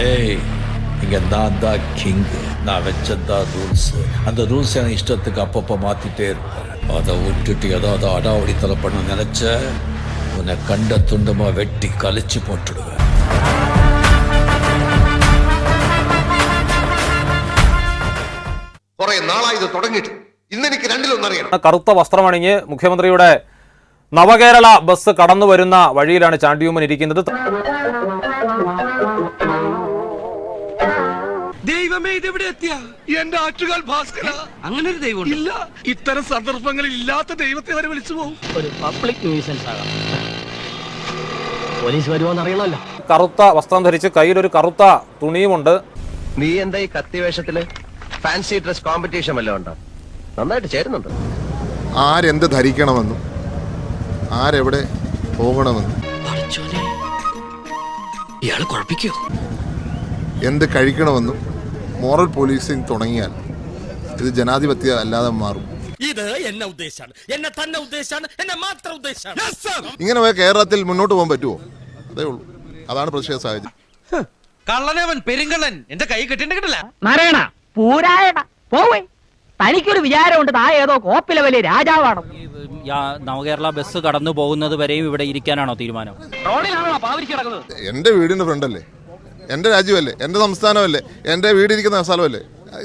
ஏய் இங்க நான் தான் கிங் நான் வச்சதான் ரூல்ஸ் அந்த ரூல்ஸ் என் இஷ்டத்துக்கு அப்பப்போ மாத்திட்டே இருப்பேன் அதை விட்டுட்டு ஏதாவது அடாவடித்தலை பண்ண நினைச்ச உன்னை கண்ட துண்டமா வெட்டி கழிச்சு போட்டுடுவேன் കുറെ നാളായി ഇത് തുടങ്ങിയിട്ട് ഇന്ന് എനിക്ക് രണ്ടിലൊന്നറിയണം കറുത്ത വസ്ത്രമണിഞ്ഞ് മുഖ്യമന്ത്രിയുടെ നവകേരള ബസ് കടന്നു വരുന്ന വഴിയിലാണ് ചാണ്ടിയുമ്മൻ ഇരിക്കുന്നത് ദൈവമേ ഇതെവിടെ എത്തിയ? എന്റെ ആറ്റുകാൽ ഭാസ്കര. അങ്ങനെ ഒരു ദൈവം ഇല്ല. ഇത്തരം സന്ദർഭങ്ങളിൽ ഇല്ലാത്ത ദൈവത്തെ വരെ വിളിച്ചു പോകും. ഒരു പബ്ലിക് ന്യൂസൻസ് ആകാം. പോലീസ് വരുമോന്ന് അറിയണമല്ലോ കറുത്ത വസ്ത്രം ധരിച്ച് കയ്യിലൊരു കറുത്ത തുണിയുമുണ്ട്. നീ എന്താ ഈ കത്തി വേഷത്തിൽ? ഫാൻസി ഡ്രസ് കോമ്പറ്റീഷൻ വല്ലതും ഉണ്ടോ? നന്നായിട്ട് ചേരുന്നുണ്ട്. ആരെന്ത് ധരിക്കണമെന്നും ആരെവിടെ പോകണമെന്നും. ഇയാൾ കുഴപ്പിക്കോ? എന്ത് കഴിക്കണമെന്നും. മോറൽ പോലീസിങ് തുടങ്ങിയാൽ ഇത് ജനാധിപത്യം അല്ലാതെ മാറും. ഇത് എന്നെ ഉദ്ദേശാണ്. എന്നെ തന്നെ ഉദ്ദേശാണ്. എന്നെ മാത്രം ഉദ്ദേശാണ്. ഇങ്ങനെ പോയ കേരളത്തിൽ മുന്നോട്ട് പോകാൻ പറ്റുമോ? അതേ ഉള്ളൂ. അതാണ് പ്രതിഷേധ സാഹചര്യം. കള്ളനവൻ പെരുങ്കള്ളൻ എന്റെ കൈ കെട്ടിണ്ട് കിട്ടില്ല നാരായണ പൂരായണ പോവേ. തനിക്കൊരു വിചാരമുണ്ട് താ ഏതോ കോപ്പിലെ വലിയ രാജാവാണ്. നവകേരള ബസ് കടന്നു പോകുന്നത് വരെയും ഇവിടെ ഇരിക്കാനാണോ തീരുമാനം? എന്റെ വീടിന്റെ ഫ്രണ്ടല്ലേ? എന്റെ രാജ്യമല്ലേ എന്റെ സംസ്ഥാനമല്ലേ എന്റെ വീടിരിക്കുന്ന സ്ഥലമല്ലേ.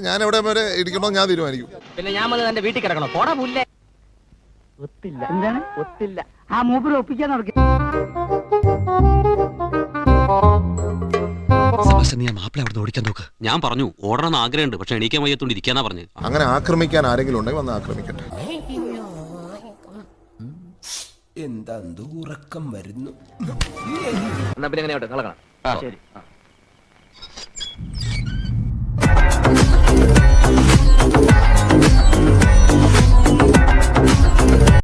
ഞാൻ എവിടെ വരെ ഇരിക്കണോ ഞാൻ തീരുമാനിക്കും. പിന്നെ ഞാൻ വന്ന് എന്റെ വീട്ടിൽ കിടക്കണം. പോടാ പുല്ലേ. ഒത്തില്ല. എന്താണ് ഒത്തില്ല. ആ മൂപ്പര് ഒപ്പിക്കാൻ നടക്കും. മാപ്പിള അവിടെ ഓടിക്കാൻ നോക്ക്. ഞാൻ പറഞ്ഞു ഓടണം ആഗ്രഹമുണ്ട് പക്ഷെ എണീക്കാൻ വയ്യത്തോണ്ട് ഇരിക്കാന്നാ പറഞ്ഞു. അങ്ങനെ ആക്രമിക്കാൻ ആരെങ്കിലും ഉണ്ടെങ്കിൽ വന്ന് ആക്രമിക്കട്ടെ. എന്താ ഉറക്കം വരുന്നു? എന്നാ പിന്നെ എങ്ങനെയോട്ട് കളക്കണം ശരി.